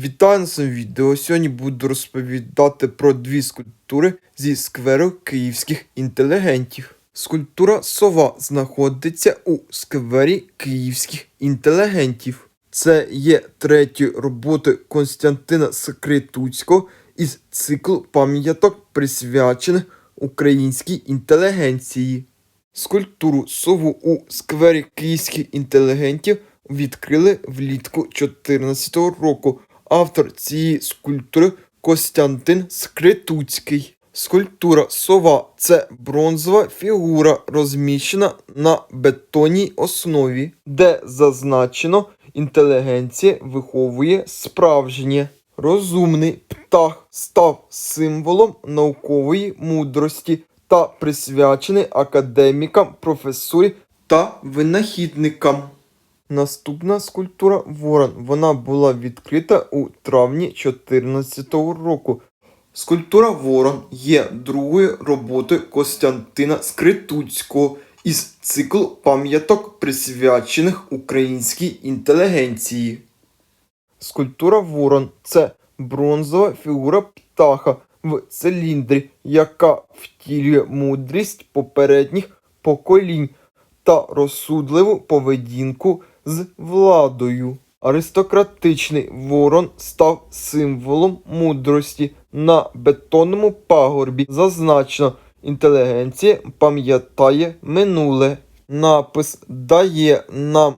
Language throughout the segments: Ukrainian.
Вітаю на цьому відео. Сьогодні буду розповідати про дві скульптури зі скверу київських інтелігентів. Скульптура сова знаходиться у сквері київських інтелігентів. Це є третьою роботою Константина Секретуцького із циклу пам'яток, присвячених українській інтелігенції. Скульптуру сову у сквері київських інтелігентів відкрили влітку 2014 року. Автор цієї скульптури Костянтин Скритуцький. Скульптура сова це бронзова фігура, розміщена на бетонній основі, де зазначено інтелігенція виховує справжнє. Розумний птах став символом наукової мудрості та присвячений академікам, професурі та винахідникам. Наступна скульптура Ворон. Вона була відкрита у травні 2014 року. Скульптура Ворон є другою роботою Костянтина Скритуцького із циклу пам'яток, присвячених українській інтелігенції. Скульптура Ворон це бронзова фігура птаха в циліндрі, яка втілює мудрість попередніх поколінь та розсудливу поведінку з владою. Аристократичний ворон став символом мудрості на бетонному пагорбі. Зазначено, інтелігенція пам'ятає минуле. Напис дає нам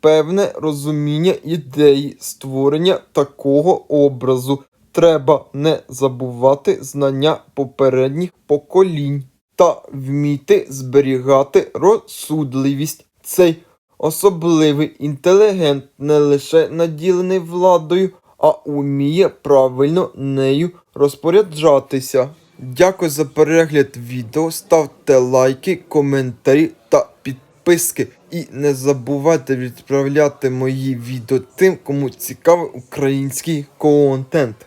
певне розуміння ідеї створення такого образу. Треба не забувати знання попередніх поколінь та вміти зберігати розсудливість. Цей особливий інтелігент не лише наділений владою, а уміє правильно нею розпоряджатися. Дякую за перегляд відео. Ставте лайки, коментарі та підписки. І не забувайте відправляти мої відео тим, кому цікавий український контент.